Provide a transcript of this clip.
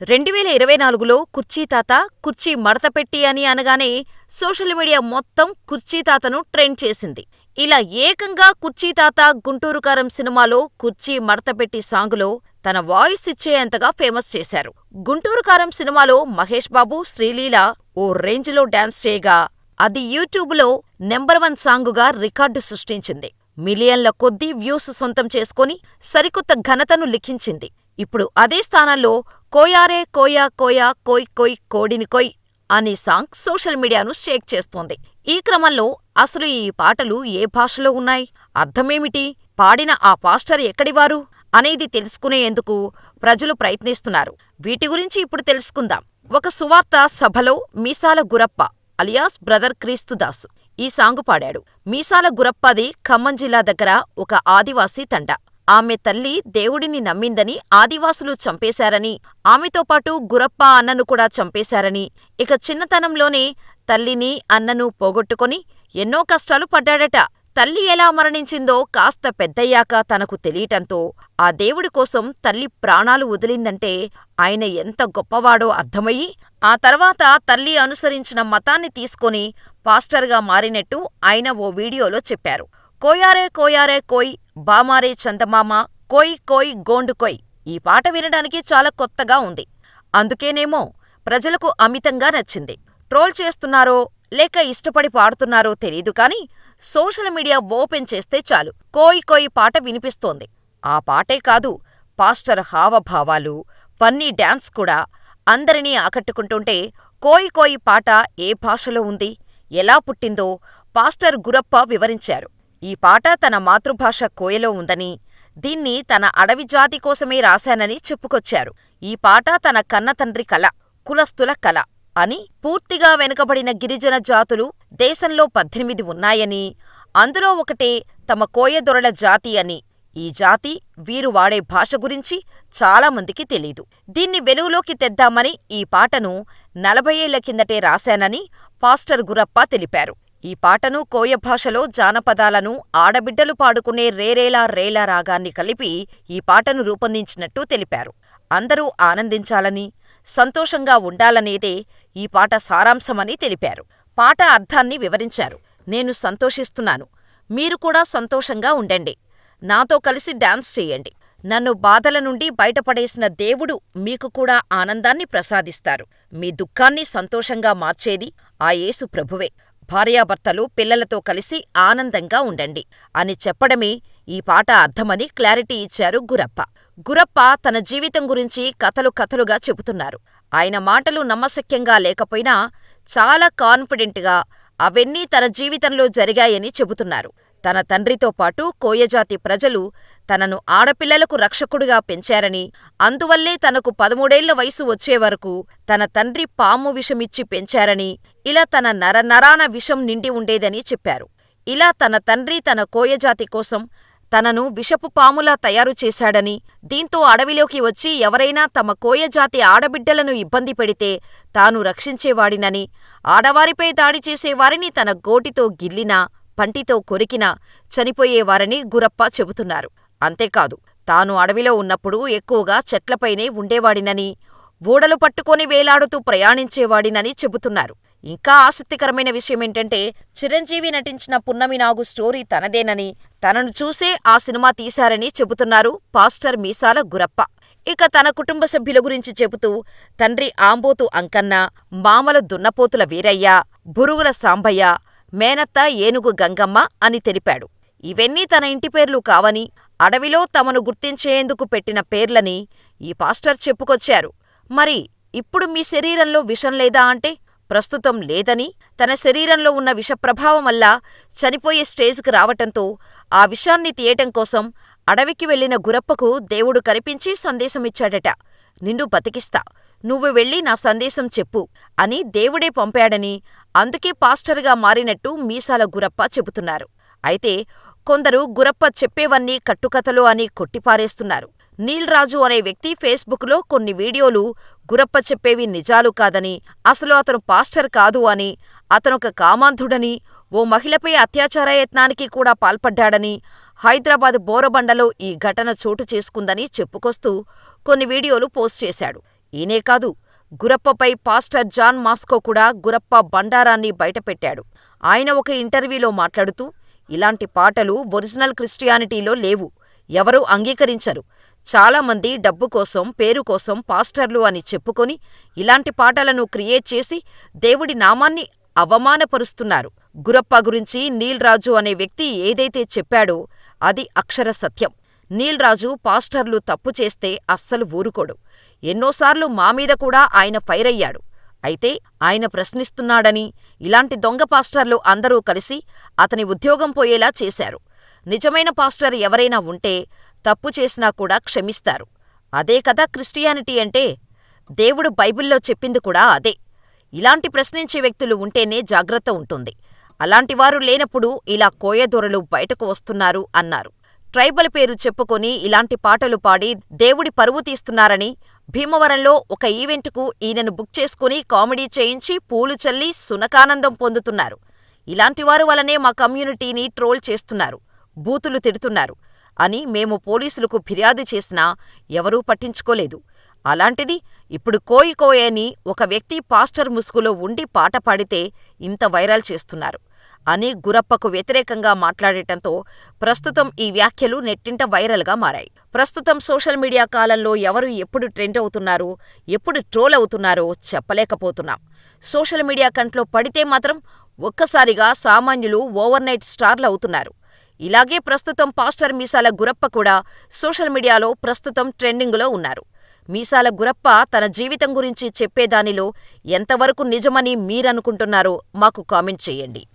రెండువేల ఇరవై నాలుగులో కుర్చీ తాత, కుర్చీ మడతపెట్టి అని అనగానే సోషల్ మీడియా మొత్తం కుర్చీ తాతను ట్రెండ్ చేసింది. ఇలా ఏకంగా కుర్చీ తాత గుంటూరు కారం సినిమాలో కుర్చీ మడతపెట్టి సాంగులో తన వాయిస్ ఇచ్చేంతగా ఫేమస్ చేశారు. గుంటూరు కారం సినిమాలో మహేష్ బాబు, శ్రీలీల ఓ రేంజ్లో డాన్స్ చేయగా అది యూట్యూబ్లో నెంబర్ వన్ సాంగుగా రికార్డు సృష్టించింది. మిలియన్ల కొద్దీ వ్యూస్ సొంతం చేసుకొని సరికొత్త ఘనతను లిఖించింది. ఇప్పుడు అదే స్థానంలో కోయారే కోయా కోయా కోయ్ కోయ్ కోడిని కొయ్ అనే సాంగ్ సోషల్ మీడియాను షేక్ చేస్తోంది. ఈ క్రమంలో అసలు ఈ పాటలు ఏ భాషలో ఉన్నాయి? అర్థమేమిటి? పాడిన ఆ పాస్టర్ ఎక్కడివారు? అనేది తెలుసుకునేందుకు ప్రజలు ప్రయత్నిస్తున్నారు. వీటి గురించి ఇప్పుడు తెలుసుకుందాం. ఒక సువార్త సభలో మీసాల గురప్ప అలియాస్ బ్రదర్ క్రీస్తుదాసు ఈ సాంగు పాడాడు. మీసాల గురప్పది ఖమ్మం జిల్లా దగ్గర ఒక ఆదివాసీ తండా. ఆమె తల్లి దేవుడిని నమ్మిందని ఆదివాసులు చంపేశారని, ఆమెతో పాటు గురప్ప అన్నను కూడా చంపేశారని, ఇక చిన్నతనంలోనే తల్లిని, అన్నను పోగొట్టుకొని ఎన్నో కష్టాలు పడ్డాడట. తల్లి ఎలా మరణించిందో కాస్త పెద్దయ్యాక తనకు తెలియటంతో ఆ దేవుడి కోసం తల్లి ప్రాణాలు వదిలిందంటే ఆయన ఎంత గొప్పవాడో అర్థమయ్యి, ఆ తర్వాత తల్లి అనుసరించిన మతాన్ని తీసుకొని పాస్టర్గా మారినట్టు ఆయన ఓ వీడియోలో చెప్పారు. కోయారే కోయారే కోయ్ బామారే చందమామ కోయ్ కోయ్ గోండు కొయ్ ఈ పాట వినడానికి చాలా కొత్తగా ఉంది. అందుకేనేమో ప్రజలకు అమితంగా నచ్చింది. ట్రోల్ చేస్తున్నారో లేక ఇష్టపడి పాడుతున్నారో తెలీదు కానీ సోషల్ మీడియా ఓపెన్ చేస్తే చాలు కోయ్ కోయ్ పాట వినిపిస్తోంది. ఆ పాటే కాదు పాస్టర్ హావభావాలు, ఫన్నీ డాన్స్ కూడా అందరినీ ఆకట్టుకుంటుంటే కోయ్ కోయ్ పాట ఏ భాషలో ఉంది, ఎలా పుట్టిందో పాస్టర్ గురప్ప వివరించారు. ఈ పాట తన మాతృభాష కోయలో ఉందని, దీన్ని తన అడవి జాతి కోసమే రాశానని చెప్పుకొచ్చారు. ఈ పాట తన కన్నతండ్రి కల, కులస్తుల కల అని, పూర్తిగా వెనుకబడిన గిరిజన జాతులు దేశంలో పద్దెనిమిది ఉన్నాయని, అందులో ఒకటే తమ కోయదొరల జాతి అని, ఈ జాతి, వీరు వాడే భాష గురించి చాలామందికి తెలీదు. దీన్ని వెలుగులోకి తెద్దామని ఈ పాటను నలభై ఏళ్ళ కిందటే రాశానని పాస్టర్ గురప్ప తెలిపారు. ఈ పాటను కోయ భాషలో జానపదాలను, ఆడబిడ్డలు పాడుకునే రేరేలా రేలా రాగాన్ని కలిపి ఈ పాటను రూపొందించినట్టు తెలిపారు. అందరూ ఆనందించాలని, సంతోషంగా ఉండాలనేదే ఈ పాట సారాంశమని తెలిపారు. పాట అర్థాన్ని వివరించారు. నేను సంతోషిస్తున్నాను. మీరు కూడా సంతోషంగా ఉండండి. నాతో కలిసి డాన్స్ చేయండి నన్ను బాధల నుండి బయటపడేసిన దేవుడు మీకు కూడా ఆనందాన్ని ప్రసాదిస్తారు. మీ దుఃఖాన్ని సంతోషంగా మార్చేది ఆ యేసు ప్రభువే. భార్యాభర్తలు పిల్లలతో కలిసి ఆనందంగా ఉండండి అని చెప్పడమే ఈ పాట అర్థమని క్లారిటీ ఇచ్చారు గురప్ప. గురప్ప తన జీవితం గురించి కథలు కథలుగా చెబుతున్నారు. ఆయన మాటలు నమ్మశక్యంగా లేకపోయినా చాలా కాన్ఫిడెంట్గా అవన్నీ తన జీవితంలో జరిగాయని చెబుతున్నారు. తన తండ్రితో పాటు కోయజాతి ప్రజలు తనను ఆడపిల్లలకు రక్షకుడిగా పెంచారని, అందువల్లే తనకు పదమూడేళ్ళ వయసు వచ్చేవరకు తన తండ్రి పాము విషమిచ్చి పెంచారని, ఇలా తన నరనరాన విషం నిండి ఉండేదని చెప్పారు. ఇలా తన తండ్రి తన కోయజాతి కోసం తనను విషపు పాములా తయారు చేశాడని, దీంతో అడవిలోకి వచ్చి ఎవరైనా తమ కోయజాతి ఆడబిడ్డలను ఇబ్బంది పెడితే తాను రక్షించేవాడినని, ఆడవారిపై దాడి చేసేవారిని తన గోటితో గిల్లినా, పంటితో కొరికినా చనిపోయేవారని గురప్ప చెబుతున్నారు. అంతేకాదు, తాను అడవిలో ఉన్నప్పుడు ఎక్కువగా చెట్లపైనే ఉండేవాడినని, ఊడలు పట్టుకొని వేలాడుతూ ప్రయాణించేవాడినని చెబుతున్నారు. ఇంకా ఆసక్తికరమైన విషయమేంటంటే చిరంజీవి నటించిన పున్నమి నాగు స్టోరీ తనదేనని, తనను చూసే ఆ సినిమా తీశారని చెబుతున్నారు పాస్టర్ మీసాల గురప్ప. ఇక తన కుటుంబ సభ్యుల గురించి చెబుతూ తండ్రి ఆంబోతు అంకన్న, మామలు దున్నపోతుల వీరయ్య, బురుగుల సాంబయ్య, మేనత్త ఏనుగు గంగమ్మ అని తెలిపాడు. ఇవన్నీ తన ఇంటి పేర్లు కావని, అడవిలో తమను గుర్తించేందుకు పెట్టిన పేర్లని ఈ పాస్టర్ చెప్పుకొచ్చారు. మరి ఇప్పుడు మీ శరీరంలో విషం లేదా అంటే ప్రస్తుతం లేదని, తన శరీరంలో ఉన్న విషప్రభావం వల్ల చనిపోయే స్టేజ్కి రావటంతో ఆ విషాన్ని తీయటం కోసం అడవికి వెళ్ళిన గురప్పకు దేవుడు కనిపించి సందేశమిచ్చాడట. నిన్ను బతికిస్తా. నువ్వు వెళ్ళి నా సందేశం చెప్పు అని దేవుడే పంపాడని, అందుకే పాస్టర్గా మారినట్టు మీసాల గురప్ప చెబుతున్నారు. అయితే కొందరు గురప్ప చెప్పేవన్నీ కట్టుకథలు అని కొట్టిపారేస్తున్నారు. నీల్ రాజు అనే వ్యక్తి ఫేస్బుక్లో కొన్ని వీడియోలు గురప్ప చెప్పేవి నిజాలు కాదని, అసలు అతను పాస్టర్ కాదు అని, అతనొక కామాంధుడని, ఓ మహిళపై అత్యాచారయత్నానికి కూడా పాల్పడ్డాడని, హైదరాబాద్ బోరబండలో ఈ ఘటన చోటు చేసుకుందని చెప్పుకొస్తూ కొన్ని వీడియోలు పోస్ట్ చేశాడు. ఈయనే కాదు గురప్పపై పాస్టర్ జాన్ మాస్కో కూడా గురప్ప బండారాన్ని బయటపెట్టాడు. ఆయన ఒక ఇంటర్వ్యూలో మాట్లాడుతూ ఇలాంటి పాటలు ఒరిజినల్ క్రిస్టియానిటీలో లేవు. ఎవరూ అంగీకరించరు. చాలామంది డబ్బు కోసం, పేరు కోసం పాస్టర్లు అని చెప్పుకొని ఇలాంటి పాటలను క్రియేట్ చేసి దేవుడి నామాన్ని అవమానపరుస్తున్నారు. గురప్ప గురించి నీల్ రాజు అనే వ్యక్తి ఏదైతే చెప్పాడో అది అక్షర సత్యం. నీల్ రాజు పాస్టర్లు తప్పు చేస్తే అస్సలు ఊరుకోడు. ఎన్నోసార్లు మా మీద కూడా ఆయన ఫైరయ్యాడు. అయితే ఆయన ప్రశ్నిస్తున్నాడని, ఇలాంటి దొంగ పాస్టర్లు అందరూ కలిసి అతని ఉద్యోగం పోయేలా చేశారు. నిజమైన పాస్టర్ ఎవరైనా ఉంటే తప్పు చేసినా కూడా క్షమిస్తారు. అదే కదా క్రిస్టియానిటీ అంటే. దేవుడు బైబిల్లో చెప్పింది కూడా అదే. ఇలాంటి ప్రశ్నించే వ్యక్తులు ఉంటేనే జాగ్రత్త ఉంటుంది. అలాంటివారు లేనప్పుడు ఇలా కోయదొరలు బయటకు వస్తున్నారు అన్నారు. ట్రైబల్ పేరు చెప్పుకొని ఇలాంటి పాటలు పాడి దేవుడి పరువు తీస్తున్నారని, భీమవరంలో ఒక ఈవెంటుకు ఈయనను బుక్ చేసుకుని కామెడీ చేయించి పూలు చల్లి సునకానందం పొందుతున్నారు. ఇలాంటివారు వలనే మా కమ్యూనిటీని ట్రోల్ చేస్తున్నారు, బూతులు తిడుతున్నారు అని మేము పోలీసులకు ఫిర్యాదు చేసినా ఎవరూ పట్టించుకోలేదు. అలాంటిది ఇప్పుడు కోయి కోయని ఒక వ్యక్తి పాస్టర్ ముసుగులో ఉండి పాట పాడితే ఇంత వైరల్ చేస్తున్నారు అని గురప్పకు వ్యతిరేకంగా మాట్లాడటంతో ప్రస్తుతం ఈ వ్యాఖ్యలు నెట్టింట వైరల్గా మారాయి. ప్రస్తుతం సోషల్ మీడియా కాలంలో ఎవరు ఎప్పుడు ట్రెండ్ అవుతున్నారో, ఎప్పుడు ట్రోల్ అవుతున్నారో చెప్పలేకపోతున్నాం. సోషల్ మీడియా కంట్లో పడితే మాత్రం ఒక్కసారిగా సామాన్యులు ఓవర్నైట్ స్టార్లు అవుతున్నారు. ఇలాగే ప్రస్తుతం పాస్టర్ మీసాల గురప్ప కూడా సోషల్ మీడియాలో ప్రస్తుతం ట్రెండింగులో ఉన్నారు. మీసాల గురప్ప తన జీవితం గురించి చెప్పేదానిలో ఎంతవరకు నిజమని మీరనుకుంటున్నారో మాకు కామెంట్ చేయండి.